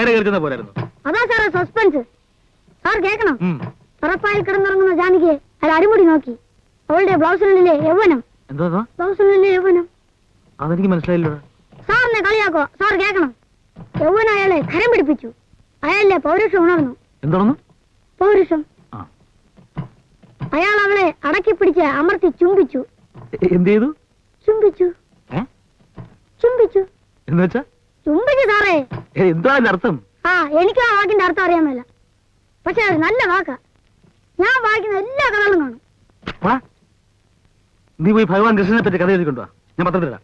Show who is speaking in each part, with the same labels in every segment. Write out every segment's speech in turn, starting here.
Speaker 1: പേരെ കേൾക്കുന്ന പോലായിരുന്നു.
Speaker 2: അതാ സാറേ സസ്പെൻസ് സാർ കേൾക്കണം.
Speaker 1: ഉം.
Speaker 2: ഉറപ്പായി കിടന്നുറങ്ങുന്ന ജാനകിയെ അയാൾ അടിമുടി നോക്കി. അവളുടെ ബ്ലൗസിനുള്ളിലെ യൗവനം.
Speaker 1: എന്തോ എന്തോ?
Speaker 2: ബ്ലൗസിനുള്ളിലെ യൗവനം.
Speaker 1: അതെനിക്ക് മനസ്സിലായില്ലോ
Speaker 2: സാറിനെ കളിയാക്കോ? സാർ കേൾക്കണം. യൗവനം അയാളെ കരം പിടിപ്പിച്ചു. അയാളിലെ പൗരുഷം ഉണർന്നു.
Speaker 1: എന്താണെന്ന്
Speaker 2: പൗരുഷം.
Speaker 1: ആ.
Speaker 2: അയാൾ അവളെ അടക്കി പിടിച്ച് അമർത്തി ചുംബിച്ചു.
Speaker 1: എ- എന്ത് ചെയ്തു?
Speaker 2: ചുംബിച്ചു.
Speaker 1: ഏ?
Speaker 2: ചുംബിച്ചു. ചുംബിച്ചു സാറേ.
Speaker 1: എന്താണ് അർത്ഥം?
Speaker 2: ആ എനിക്ക് ആ വാക്കിന്റെ അർത്ഥം അറിയാമല്ല പക്ഷെ അത് നല്ല വാക്കാ. ഞാൻ വായിക്കുന്ന എല്ലാ കഥകളും കാണും.
Speaker 1: നീ പോയി ഭഗവാൻ കൃഷ്ണനെ പറ്റി കഥ എഴുതിക്കൊണ്ടു. ഞാൻ പത്രത്തിലിടാം.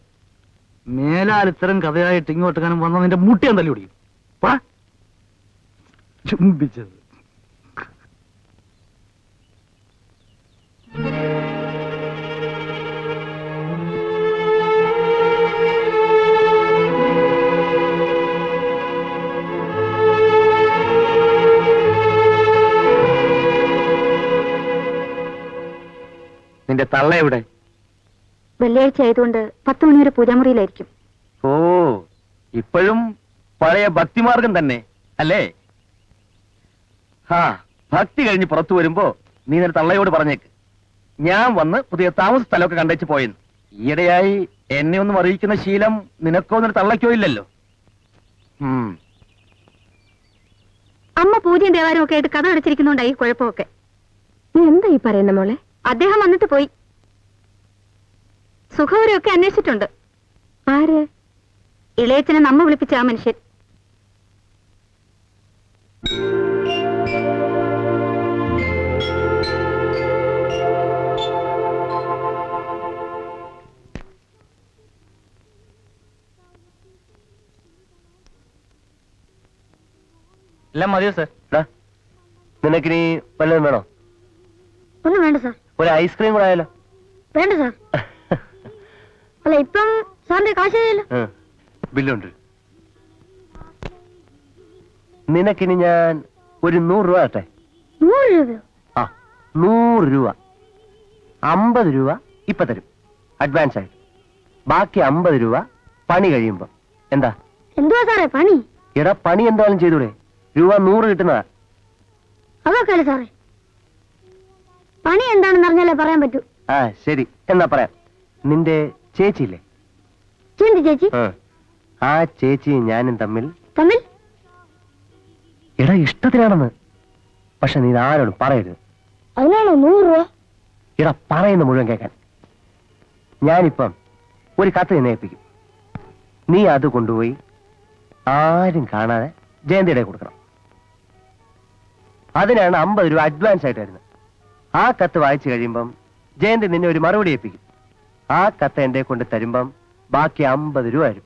Speaker 1: മേലാൽ ഇത്തരം കഥയായിട്ട് ഇങ്ങോട്ട് കാനം വന്ന നിന്റെ മുട്ടി ഞാൻ തല്ലി പിടിക്കും Thank ചുംബിച്ചത്.
Speaker 3: നിന്റെ തള്ള എവിടെ?
Speaker 2: വെള്ളിയാഴ്ച ആയതുകൊണ്ട് പത്ത് മണി വരെ പൂജാമുറിയിലായിരിക്കും.
Speaker 3: ഓ ഇപ്പോഴും പഴയ ഭക്തിമാർഗം തന്നെ അല്ലേ? ഹാ ഭക്തി കഴിഞ്ഞ് പുറത്തു വരുമ്പോ നീ നിന്റെ തള്ളയോട് പറഞ്ഞേക്ക്. ഞാൻ വന്ന് പുതിയ താമസ സ്ഥലമൊക്കെ കണ്ടേച്ച് പോയെന്ന്. ഈയിടെയായി എന്നെ ഒന്നും അറിയിക്കുന്ന ശീലം നിനക്കോ നിന്റെ തള്ളയ്ക്കോ ഇല്ലല്ലോ.
Speaker 2: അമ്മ പൂജയും ദേവാലയം ഒക്കെ ആയിട്ട് കഥ അടച്ചിരിക്കുന്നുണ്ടായി കുഴപ്പമൊക്കെ. നീ എന്താ ഈ പറയുന്ന മോളെ? അദ്ദേഹം വന്നിട്ട് പോയി. സുഖവരൊക്കെ അന്വേഷിച്ചിട്ടുണ്ട്. ആര്? ഇളയച്ചനെ നമ്മ വിളിപ്പിച്ച ആ മനുഷ്യൻ.
Speaker 3: എല്ലാം മതിയോ സർ? നിനക്കിനി വല്ലതും വേണോ?
Speaker 2: ഒന്നും വേണ്ട സാർ.
Speaker 3: ഒരു ഐസ്ക്രീം കൂടെ ആയാലോ?
Speaker 2: വേണ്ട സാർ. അല്ല ഇപ്പം സാറിന്റെ കാശ്.
Speaker 3: ബില്ലുണ്ട്. നിനക്കിനി ഞാൻ ഒരു നൂറ് രൂപ ആട്ടെ
Speaker 2: നൂറ് രൂപ
Speaker 3: ആ നൂറ് രൂപ. അമ്പത് രൂപ ഇപ്പൊ തരും. അഡ്വാൻസ് ആയിട്ട്. ബാക്കി അമ്പത് രൂപ പണി കഴിയുമ്പോ. എന്താ?
Speaker 2: എന്തുവാ സാറേ പണി?
Speaker 3: എടാ പണി എന്തായാലും ചെയ്തൂടെ? രൂപ നൂറ് കിട്ടുന്നതാ.
Speaker 2: അതൊക്കെ സാറേ? പണി എന്താണെന്ന് അറിഞ്ഞാലേ പറയാൻ പറ്റൂ.
Speaker 3: ആ ശരി. എന്നാ പറയാം. നിന്റെ ചേച്ചിയില്ലേ?
Speaker 2: ചിന്തി ചേച്ചി.
Speaker 3: ആ. ആ ചേച്ചിയും ഞാനും തമ്മിൽ
Speaker 2: തമ്മിൽ?
Speaker 3: എടാ ഇഷ്ടത്തിനാണെന്ന്. പക്ഷെ നീ ആരോടും പറയരുത്.
Speaker 2: അതിനാണോ നൂറ് രൂപ?
Speaker 3: എടാ പറയുന്ന മുഴുവൻ കേൾക്കാൻ. ഞാനിപ്പം ഒരു കത്ത് നിന്നെ ഏൽപ്പിക്കും. നീ അത് കൊണ്ടുപോയി ആരും കാണാതെ ജയന്തിയുടെ കൊടുക്കണം. അതിനാണ് അമ്പത് രൂപ അഡ്വാൻസ് ആയിട്ട് വരുന്നത്. ആ കത്ത് വായിച്ചു കഴിയുമ്പം ജയന്ത് നിന്നെ ഒരു മറുപടി ഏൽപ്പിക്കും. ആ കത്ത് എന്റെ കൊണ്ട് തരുമ്പം ബാക്കി അമ്പത് രൂപ വരും.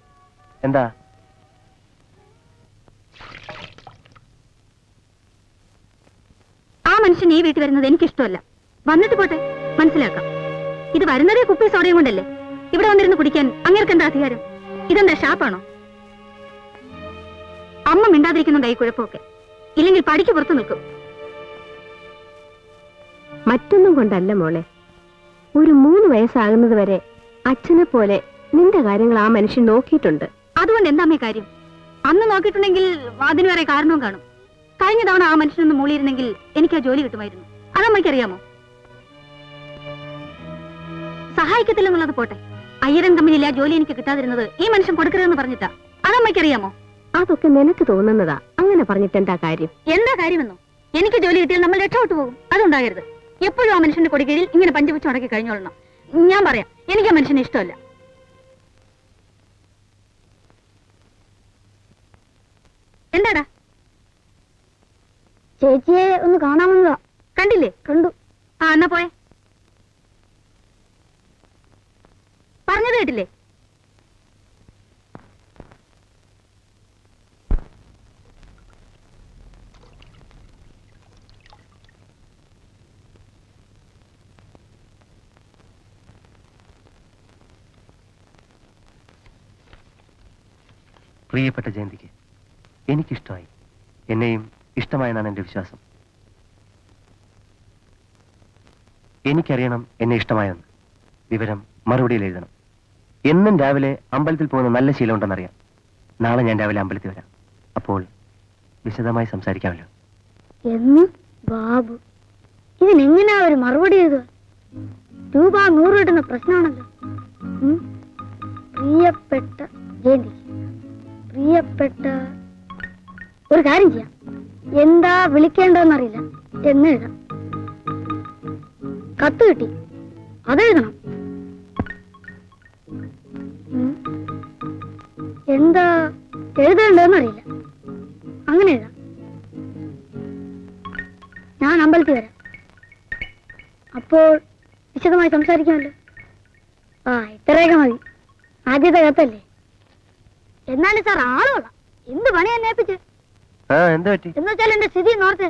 Speaker 3: എന്താ?
Speaker 2: ആ മനുഷ്യൻ ഈ വീട്ടിൽ വരുന്നത് എനിക്കിഷ്ടമല്ല. വന്നിട്ട് പോട്ടെ മനസ്സിലാക്കാം. ഇത് വരുന്നതേ കുപ്പി സോഡയും കൊണ്ടല്ലേ? ഇവിടെ വന്നിരുന്ന് കുടിക്കാൻ അങ്ങേർക്ക് എന്താ അധികാരം? ഇതെന്താ ഷാപ്പാണോ? അമ്മ മിണ്ടാതിരിക്കുന്നുണ്ടായി കുഴപ്പമൊക്കെ. ഇല്ലെങ്കിൽ പടിക്ക് പുറത്തു നിൽക്കും.
Speaker 4: മറ്റൊന്നും കൊണ്ടല്ല മോളെ. ഒരു മൂന്ന് വയസ്സാകുന്നത് വരെ അച്ഛനെ പോലെ നിന്റെ കാര്യങ്ങൾ ആ മനുഷ്യൻ നോക്കിയിട്ടുണ്ട്.
Speaker 2: അതുകൊണ്ട് എന്താമേ കാര്യം? അന്ന് നോക്കിയിട്ടുണ്ടെങ്കിൽ അതിന് വേറെ കാരണവും കാണും. കഴിഞ്ഞ തവണ ആ മനുഷ്യനൊന്ന് മൂളിയിരുന്നെങ്കിൽ എനിക്ക് ആ ജോലി കിട്ടുമായിരുന്നു. അതമ്മയ്ക്കറിയാമോ സഹായിക്കത്തില്ലെന്നുള്ളത് പോട്ടെ. അയ്യരൻ കമ്പനിയിലെ ആ ജോലി എനിക്ക് കിട്ടാതിരുന്നത് ഈ മനുഷ്യൻ കൊടുക്കരുതെന്ന് പറഞ്ഞിട്ടാ. അതമ്മയ്ക്ക് അറിയാമോ
Speaker 4: അതൊക്കെ നിനക്ക് തോന്നുന്നതാ. അങ്ങനെ പറഞ്ഞിട്ട് എന്താ കാര്യം?
Speaker 2: എന്താ കാര്യമെന്നോ? എനിക്ക് ജോലി കിട്ടിയാൽ നമ്മൾ രക്ഷപ്പെട്ടു പോകും. അതുണ്ടാകരുത്. എപ്പോഴും ആ മനുഷ്യന്റെ കൊടികീഴിൽ ഇങ്ങനെ പഞ്ചുവച്ച് ഉണക്കി കഴിഞ്ഞോളണം. ഞാൻ പറയാം എനിക്ക് ആ മനുഷ്യനെ ഇഷ്ടമല്ല. എന്താടാ? ചേച്ചിയെ ഒന്ന് കാണാമെന്നതാ. കണ്ടില്ലേ? കണ്ടു. ആ എന്നാ പോയെ. പറഞ്ഞത് കേട്ടില്ലേ?
Speaker 3: പ്രിയപ്പെട്ട ജയന്തിക്ക് എനിക്കിഷ്ടമായി. എന്നെയും ഇഷ്ടമായെന്നാണ് എന്റെ വിശ്വാസം. എനിക്കറിയണം എന്നെ ഇഷ്ടമായെന്ന്. വിവരം മറുപടിയിൽ എഴുതണം. എന്നും രാവിലെ അമ്പലത്തിൽ പോകുന്ന നല്ല ശീലമുണ്ടെന്നറിയാം നാളെ ഞാൻ രാവിലെ അമ്പലത്തിൽ വരാം. അപ്പോൾ വിശദമായി സംസാരിക്കാമല്ലോ.
Speaker 5: എന്ന്? ബാബു ഇതിനെങ്ങനെയാ ഒരു മറുപടി എഴുതുക? രൂപ നൂറ് കിട്ടുന്ന പ്രശ്നമാണല്ലോ. പ്രിയപ്പെട്ട പ്രിയപ്പെട്ട ഒരു കാര്യം ചെയ്യാം. എന്താ വിളിക്കേണ്ടതെന്നറിയില്ല. എന്ന് എഴുതാം. കത്ത് കിട്ടി. അതെഴുതണം. എന്താ എഴുതേണ്ടതെന്നറിയില്ല. അങ്ങനെ എഴുതാം. ഞാൻ അമ്പലത്തിൽ വരാം. അപ്പോൾ വിശദമായി സംസാരിക്കാമല്ലോ? ആ ഇത്രയൊക്കെ മതി. ആദ്യത്തെ കത്തല്ലേ? എന്നാലും സാർ ആളുകള എന്ത് പണി എന്നെ ഏൽപ്പിച്ച്? എന്ന് വെച്ചാൽ എന്റെ സ്ഥിതി നോർത്ത്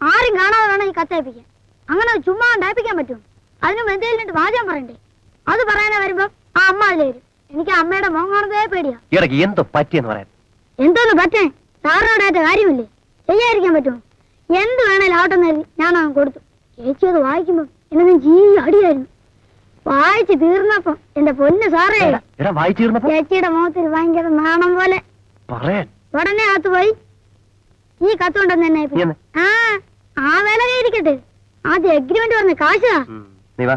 Speaker 5: ആരും കാണാതെ വേണം ഈ കത്തേപ്പിക്കാൻ അങ്ങനെ ചുമ്മാ ഉണ്ടായിപ്പിക്കാൻ പറ്റും അതിനും എന്തെങ്കിലും വാചകം പറയണ്ടേ? അത് പറയാനാ വരുമ്പോ ആ അമ്മ അതിൽ വരും. എനിക്ക് അമ്മയുടെ മോൻ കാണുന്നതേ പേടിയാ.
Speaker 3: ഇടയ്ക്ക് എന്തോ പറ്റിയെന്ന് പറയാൻ.
Speaker 5: എന്തോന്ന് പറ്റേ? സാറിനോടായിട്ട് കാര്യമില്ലേ? ചെയ്യാതിരിക്കാൻ പറ്റുമോ? എന്ത് വേണേലും ആവട്ടെന്ന് ഞാൻ കൊടുത്തു. ചേച്ചി അത് വായിക്കുമ്പോ എന്നെ ജീ അടിയായിരുന്നു. വായിച്ച് തീർന്നപ്പോ എന്റെ പൊന്ന് സാറേ.
Speaker 3: എടാ, എടാ വായിച്ചു തീർന്നപ്പോ?
Speaker 5: ചേച്ചിയുടെ മുഖത്തിൽ ഭയങ്കര നാണം പോലെ.
Speaker 3: പറയാൻ.
Speaker 5: ഉടനെ അകത്ത് പോയി. ഈ കത്തുണ്ടെന്ന് തന്നെ. ആ ആ വില ഇരിക്കട്ടെ ആദ്യം എഗ്രിമെന്റ് പറഞ്ഞ കാശാ
Speaker 3: നീ വാ.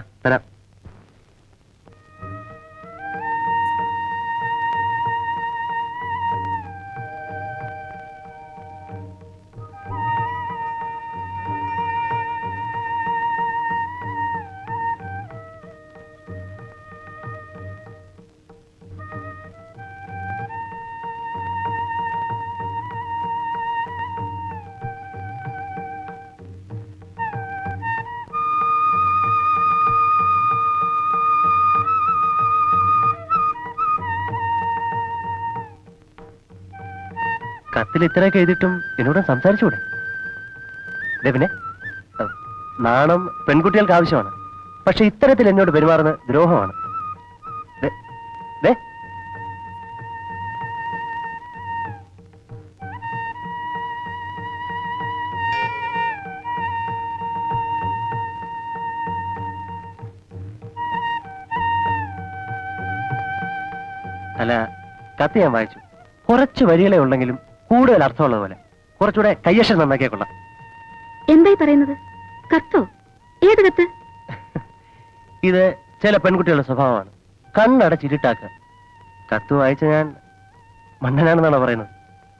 Speaker 3: കത്തിൽ ഇത്രയൊക്കെ എഴുതിയിട്ടും എന്നോട് സംസാരിച്ചുകൂടെ ദേവിനെ പിന്നെ നാണം പെൺകുട്ടികൾക്ക് ആവശ്യമാണ്. പക്ഷെ ഇത്തരത്തിൽ എന്നോട് പെരുമാറുന്ന ദ്രോഹമാണ്. അല്ല കത്ത് ഞാൻ വായിച്ചു. കുറച്ച് വരികളെ ഉള്ളെങ്കിലും കൂടുതൽ അർത്ഥമുള്ളത് പോലെ. കുറച്ചുകൂടെ കയ്യക്ഷം നന്നാക്കിയാ കൊള്ളാം.
Speaker 2: എന്തായി പറയുന്നത്? കത്തോ? ഏത് കത്ത്?
Speaker 3: ഇത് ചില പെൺകുട്ടികളുടെ സ്വഭാവമാണ്. കണ്ണടച്ചിരുട്ടാക്കുക. കത്ത് വായിച്ച ഞാൻ മണ്ണനാണെന്നാണ് പറയുന്നത്?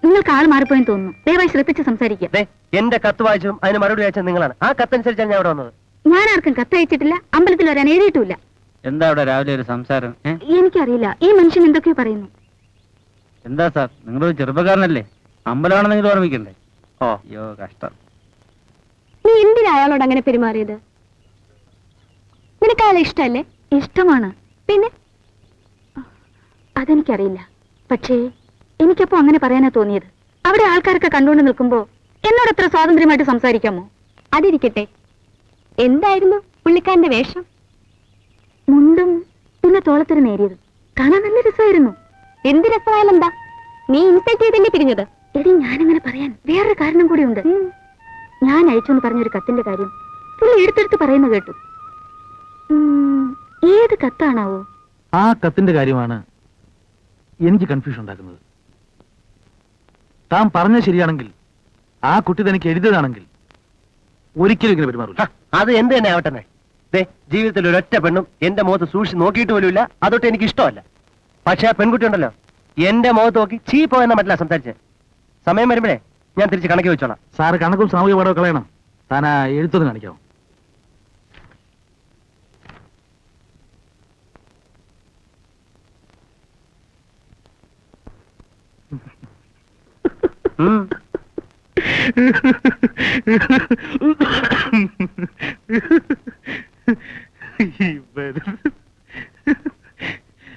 Speaker 2: നിങ്ങൾക്ക് ആൾ മാറിപ്പോയെന്ന് തോന്നുന്നു. ദയവായി ശ്രദ്ധിച്ച് സംസാരിക്കുക.
Speaker 3: ദേ എന്റെ കത്ത് വായിച്ചും അതിന് മറുപടി അയച്ചത് നിങ്ങളാണ്. ആ കത്തനുസരിച്ചാണ് ഞാൻ അവിടെ വന്നത്.
Speaker 2: ഞാൻ ആർക്കും കത്ത് അയച്ചിട്ടില്ല. അമ്പലത്തിൽ വരാൻ എഴുതിയിട്ടില്ല
Speaker 1: എന്താ അവിടെ രാവിലെ ഒരു സംസാരം?
Speaker 2: എനിക്കറിയില്ല. ഈ മനുഷ്യൻ എന്തൊക്കെയോ പറയുന്നു.
Speaker 1: എന്താ സാർ? നിങ്ങളൊരു ചെറുപ്പക്കാരനല്ലേ? അമ്പലമാണെന്നെങ്കിലും ഓർമ്മിക്കണ്ടേ?
Speaker 3: ഓ.
Speaker 1: അയ്യോ കഷ്ടം.
Speaker 4: നീ എന്തിനാ അയാളോട് അങ്ങനെ പെരുമാറിയത്? നിനക്ക് അയാളെ ഇഷ്ടല്ലേ?
Speaker 2: ഇഷ്ടമാണ്.
Speaker 4: പിന്നെ?
Speaker 2: അതെനിക്കറിയില്ല. പക്ഷേ എനിക്കപ്പോ അങ്ങനെ പറയാനാ തോന്നിയത്. അവിടെ ആൾക്കാരൊക്കെ കണ്ടുകൊണ്ട് നിൽക്കുമ്പോ എന്നോട് എത്ര സ്വാതന്ത്ര്യമായിട്ട് സംസാരിക്കാമോ?
Speaker 4: അതിരിക്കട്ടെ. എന്തായിരുന്നു പുള്ളിക്കാരന്റെ വേഷം?
Speaker 2: മുണ്ടും പിന്നെ തോളത്തിന് നേരിയത് കാണാൻ നല്ല രസമായിരുന്നു.
Speaker 4: എന്ത് രസമായാലെന്താ? നീ ഇൻസൾട്ട് ചെയ്തല്ലേ പിരിഞ്ഞത്
Speaker 2: എടി ഞാനങ്ങനെ പറയാൻ വേറൊരു കാരണം കൂടിയുണ്ട് ഞാൻ അയച്ചെന്ന് പറഞ്ഞൊരു കത്തിന്റെ കാര്യം പുള്ളി എടുത്തെടുത്ത് പറയുന്ന കേട്ടു. ഏത് കത്താണാവോ?
Speaker 1: ആ കത്തിന്റെ കാര്യമാണ് എനിക്ക് കൺഫ്യൂഷൻ ഉണ്ടാക്കുന്നത്. താൻ പറഞ്ഞ ശരിയാണെങ്കിൽ ആ കുട്ടി തനിക്ക് എഴുതിയതാണെങ്കിൽ ഒരിക്കലും ഇങ്ങനെ പെരുമാറില്ല
Speaker 3: അത് എന്ത് തന്നെ ആവട്ടെ ദേ ജീവിതത്തിൽ ഒരൊറ്റ പെണ്ണും എന്റെ മുഖത്ത് സൂക്ഷിച്ച് നോക്കിയിട്ട് പോലുമില്ല അതൊട്ട് എനിക്ക് ഇഷ്ടമല്ല പക്ഷെ ആ പെൺകുട്ടി ഉണ്ടല്ലോ എന്റെ മുഖത്ത് നോക്കി ചീപ്പോ എന്ന മറ്റില്ല സംസാരിച്ച്. സമയം വരുമ്പോഴേ ഞാൻ തിരിച്ച് കണക്കി വെച്ചോളാം.
Speaker 1: സാറ് കണക്കും സാമൂഹ്യ പാഠവും കളയണം. താൻ ആ എഴുത്തൊന്ന് കാണിക്കാമോ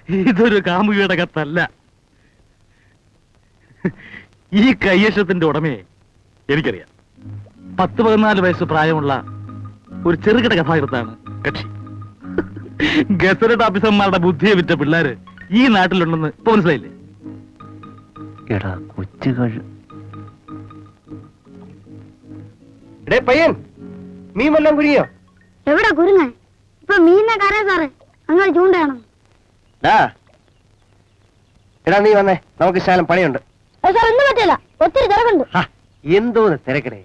Speaker 1: ഇതൊരു കാമുകിയുടെ കത്തല്ല. ഈ കയ്യക്ഷത്തിന്റെ ഉടമയെ എനിക്കറിയാം. പത്ത് പതിനാല് വയസ്സ് പ്രായമുള്ള ഒരു ചെറുകിട കഥാകൃത്താണ് കക്ഷി ഗസറ്റ് ഓഫീസർമാരുടെ ബുദ്ധിയെ വിറ്റ പിള്ളേര് ഈ നാട്ടിലുണ്ടെന്ന് ഇപ്പൊ മനസ്സിലായില്ലേ?
Speaker 3: എടാ കൊച്ചുകൾ എടേ പയ്യൻ മീൻ വല്ലതും കുരിയോ
Speaker 5: എവിടെ കുരുങ്ങ? ഇപ്പൊ മീനിനെ കറിയ സാറേ. അങ്ങനെ ചൂണ്ടയാണ്?
Speaker 3: എടാ നീ വന്നേ. നമുക്ക് ശാലം പണിയുണ്ട്.
Speaker 5: സാർ ഒന്നും പറ്റില്ല. ഒത്തിരി തിരക്കുണ്ട്.
Speaker 3: എന്തോന്ന് തിരക്കടേ?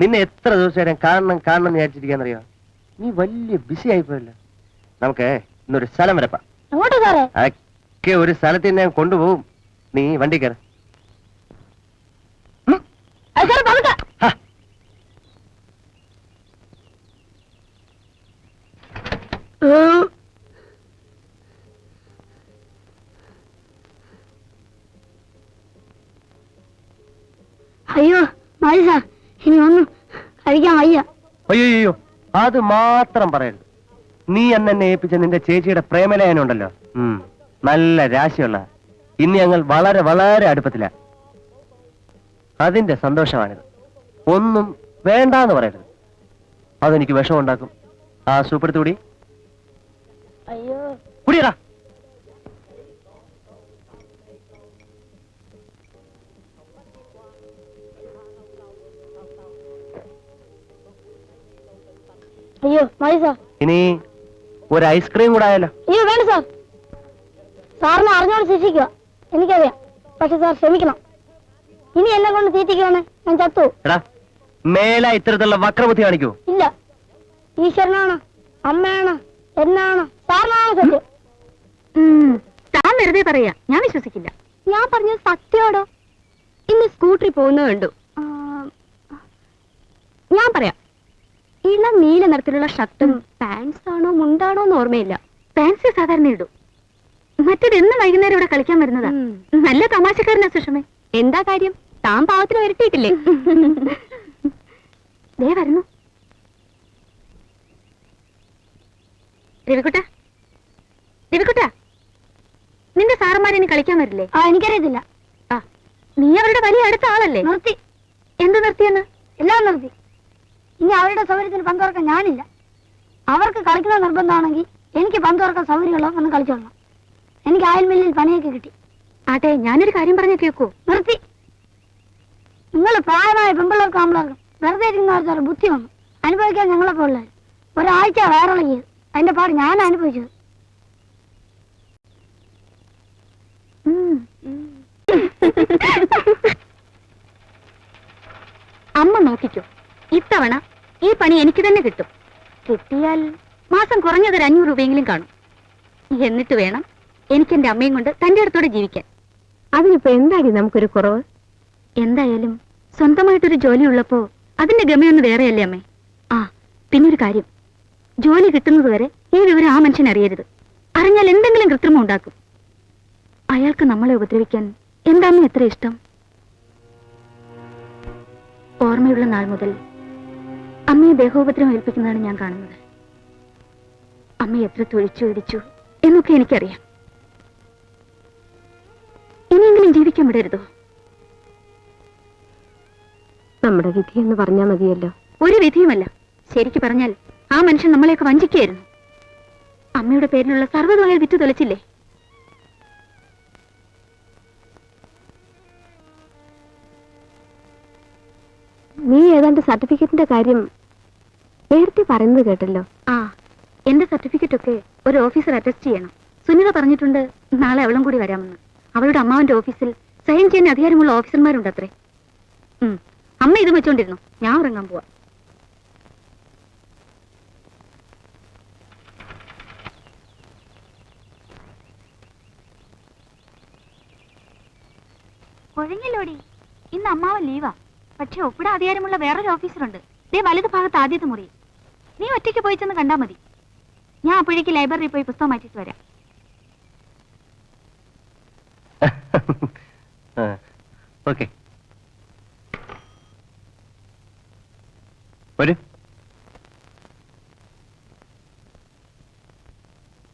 Speaker 3: നിന്നെ എത്ര ദിവസമായിട്ട് കാണണം കാണണം എന്ന് വിചാരിച്ചിരിക്കാന്നറിയോ നീ വലിയ ബിസി ആയിപ്പോയല്ലോ. നമുക്ക് ഇന്നൊരു സ്ഥലം വരപ്പാ.
Speaker 5: എങ്ങോട്ട് സാറേ.
Speaker 3: ഒക്കെ ഒരു സ്ഥലത്ത് ഞാൻ കൊണ്ടുപോകും. നീ വണ്ടി കയറ.
Speaker 5: അത് അയ്യോ മതി സാർ ഇനി ഒന്നും കഴിക്കാൻ വയ്യ.
Speaker 3: അയ്യോ അത് മാത്രം പറയരുത്. നീ അന്ന് എന്നെ ഏൽപ്പിച്ച നിന്റെ ചേച്ചിയുടെ പ്രേമലയനുണ്ടല്ലോ. നല്ല രാശിയുള്ള. ഇന്ന് ഞങ്ങൾ വളരെ വളരെ അടുപ്പത്തില. അതിന്റെ സന്തോഷമാണിത്. ഒന്നും വേണ്ടാന്ന് പറയരുത്. അതെനിക്ക് വിഷമുണ്ടാക്കും ആ സൂപ്പെടുത്തുകൂടി
Speaker 5: അയ്യോ.
Speaker 3: കുടിയടാ.
Speaker 5: അയ്യോ മതി സാർ.
Speaker 3: ഇനി ഒരു ഐസ്ക്രീം കൂടെ ആയാലോ
Speaker 5: അയ്യോ വേണ്ട സാർ. സാറിന് അറിഞ്ഞോട് ശിക്ഷിക്കുക. എനിക്കറിയാം. പക്ഷെ സാർ ക്ഷമിക്കണം. ഇനി എന്നെ കൊണ്ട് തീറ്റിക്കുകയാണ് ഞാൻ ചത്തു.
Speaker 3: എടാ മേല ഇത്തരത്തിലുള്ള വക്രബുദ്ധി കാണിക്കൂ.
Speaker 5: ഇല്ല. ഈശ്വരനാണ് അമ്മയാണ് എന്നാണ്. സാറിനാണ് സത്യം
Speaker 2: താൻ വെറുതെ പറയാ. ഞാൻ വിശ്വസിക്കില്ല.
Speaker 4: ഞാൻ പറഞ്ഞത് സത്യോടോ ഇന്ന് സ്കൂട്ടറിൽ പോകുന്നത് കണ്ടു. ഞാൻ പറയാം. ഇളം നീല നിറത്തിലുള്ള ഷർട്ടും പാൻസ് ആണോ മുണ്ടാണോ എന്ന് ഓർമ്മയില്ല.
Speaker 2: പാൻസ് സാധാരണ ഇടും. മറ്റേത് എന്ന് വൈകുന്നേരം ഇവിടെ കളിക്കാൻ വരുന്നതാ. നല്ല തമാശക്കാരനാ സുഷമേ.
Speaker 4: എന്താ കാര്യം? താൻ പാവത്തിന് വരട്ടിയിട്ടില്ലേ?
Speaker 2: ദേ വരുന്നു. രവിക്കുട്ട രവിക്കുട്ട നിന്റെ സാറന്മാരിനി കളിക്കാൻ വരില്ലേ?
Speaker 5: ആ എനിക്കറിയത്തില്ല.
Speaker 2: ആ നീ അവരുടെ വലിയ അടുത്ത ആളല്ലേ?
Speaker 5: നിർത്തി.
Speaker 2: എന്ത് നിർത്തിയെന്ന്?
Speaker 5: എല്ലാം നിർത്തി. ഇനി അവരുടെ സൗകര്യത്തിന് പന്ത് തുറക്കാൻ ഞാനില്ല. അവർക്ക് കളിക്കുന്ന നിർബന്ധമാണെങ്കിൽ എനിക്ക് പന്ത് തുറക്കാൻ സൗകര്യമുള്ളോ ഒന്ന് കളിച്ചോളണം എനിക്ക് അയൽ മില്ലിൽ പണിയൊക്കെ കിട്ടി.
Speaker 2: ആട്ടെ ഞാനൊരു കാര്യം പറഞ്ഞു കേൾക്കൂ
Speaker 5: നിർത്തി. നിങ്ങൾ പ്രായമായ പെമ്പിള്ളേർക്കും ആമ്പിളർക്കും വെറുതെ ഇരിക്കുന്നവർക്ക് ബുദ്ധി വന്നു. അനുഭവിക്കാൻ ഞങ്ങളെ പോലുള്ളത് ഒരാഴ്ച വയറിളകിയത്. അതിന്റെ പാട് ഞാൻ അനുഭവിച്ചത്.
Speaker 2: അമ്മ നോക്കിക്കോ. ഇത്തവണ ഈ പണി എനിക്ക് തന്നെ കിട്ടും. കിട്ടിയാൽ മാസം കുറഞ്ഞത് ഒരു അഞ്ഞൂറ് രൂപയെങ്കിലും കാണും. എന്നിട്ട് വേണം എനിക്ക് എന്റെ അമ്മയും കൊണ്ട് തന്റെ അടുത്തോടെ ജീവിക്കാൻ.
Speaker 4: അതിനിപ്പോ എന്താടി നമുക്കൊരു കുറവ്?
Speaker 2: എന്തായാലും സ്വന്തമായിട്ടൊരു ജോലി ഉള്ളപ്പോ അതിന്റെ ഗമയൊന്ന് വേറെയല്ലേ അമ്മേ? ആ പിന്നെ ഒരു കാര്യം. ജോലി കിട്ടുന്നത് വരെ ഈ വിവരം ആ മനുഷ്യൻ അറിയരുത്. അറിഞ്ഞാൽ എന്തെങ്കിലും കൃത്രിമം ഉണ്ടാക്കും. അയാൾക്ക് നമ്മളെ ഉപദ്രവിക്കാൻ എന്താന്ന് എത്ര ഇഷ്ടം? ഓർമ്മയുള്ള നാൾ മുതൽ അമ്മയെ ദേഹോപദ്രം ഏൽപ്പിക്കുന്നതാണ് ഞാൻ കാണുന്നത്. അമ്മ എത്ര തൊഴിച്ചു ഇടിച്ചു എന്നൊക്കെ എനിക്കറിയാം. ഇനിയെങ്കിലും ജീവിക്കാൻ വിടരുതോ?
Speaker 4: നമ്മുടെ വിധി എന്ന് പറഞ്ഞാൽ മതിയല്ലോ.
Speaker 2: ഒരു വിധിയുമല്ല. ശരിക്ക് പറഞ്ഞാൽ ആ മനുഷ്യൻ നമ്മളെയൊക്കെ വഞ്ചിക്കുകയായിരുന്നു. അമ്മയുടെ പേരിലുള്ള സർവതോയാൽ വിറ്റ് വിറ്റു തൊലച്ചില്ലേ?
Speaker 4: നീ ഏതാണ്ട് സർട്ടിഫിക്കറ്റിന്റെ കാര്യം നേരത്തെ പറയുന്നത് കേട്ടല്ലോ.
Speaker 2: ആ എന്റെ സർട്ടിഫിക്കറ്റ് ഒക്കെ ഒരു ഓഫീസർ അറ്റസ്റ്റ് ചെയ്യണം. സുനിത പറഞ്ഞിട്ടുണ്ട് നാളെ അവളും കൂടി വരാമെന്ന്. അവളുടെ അമ്മാവന്റെ ഓഫീസിൽ സൈൻ ചെയ്യാൻ അധികാരമുള്ള ഓഫീസർമാരുണ്ട് അത്രേ ഉം. അമ്മ ഇത് വെച്ചോണ്ടിരുന്നു. ഞാൻ ഉറങ്ങാൻ പോവാ. കുഴങ്ങില്ലോടി ഇന്ന് അമ്മാവൻ ലീവാ. പക്ഷെ ഒപ്പിട അധികാരമുള്ള വേറൊരു ഓഫീസറുണ്ട്. ദേ വലത് ഭാഗത്ത് ആദ്യത്തെ മുറി. നീ ഒറ്റയ്ക്ക് പോയി ചെന്ന് കണ്ടാ മതി. ഞാൻ അപ്പോഴേക്ക് ലൈബ്രറിയിൽ പോയി പുസ്തകം മാറ്റിട്ട് വരാം.
Speaker 3: ഓക്കെ. വരൂ.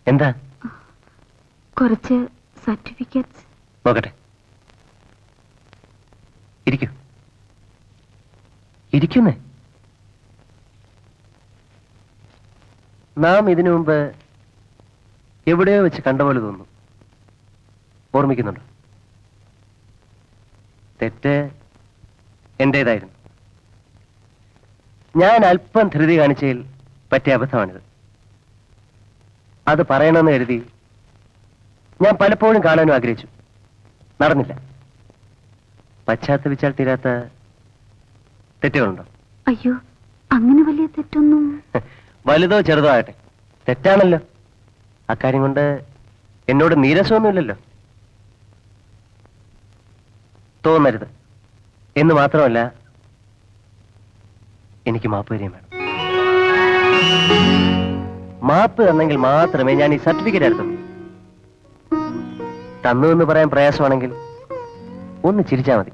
Speaker 3: എന്താ?
Speaker 4: കുറച്ച് സർട്ടിഫിക്കറ്റ്സ്.
Speaker 3: നോക്കട്ടെ. ഇരിക്കുന്നേ. നാം ഇതിനു മുമ്പ് എവിടെയോ വെച്ച് കണ്ട പോലെ തോന്നുന്നു. ഓർമ്മിക്കുന്നുണ്ടോ? തെറ്റ് എന്റേതായിരുന്നു. ഞാൻ അല്പം ധൃതി കാണിച്ചതിൽ പറ്റിയ അബദ്ധമാണിത്. അത് പറയണമെന്ന് എഴുതി ഞാൻ പലപ്പോഴും കാണാനും ആഗ്രഹിച്ചു. നടന്നില്ല. പശ്ചാത്തപിച്ചാൽ തീരാത്ത തെറ്റുകളുണ്ടോ?
Speaker 2: അയ്യോ അങ്ങനെ വലിയ തെറ്റൊന്നും.
Speaker 3: വലുതോ ചെറുതോ ആകട്ടെ. തെറ്റാണല്ലോ. അക്കാര്യം കൊണ്ട് എന്നോട് നീരസമൊന്നുമില്ലല്ലോ. തോന്നരുത്. എന്ന് മാത്രമല്ല എനിക്ക് മാപ്പ് തരികയും വേണം. മാപ്പ് തന്നെങ്കിൽ മാത്രമേ ഞാൻ ഈ സർട്ടിഫിക്കറ്റ് എടുത്തുള്ളൂ തന്നു എന്ന് പറയാൻ പ്രയാസമാണെങ്കിൽ ഒന്ന് ചിരിച്ചാൽ മതി.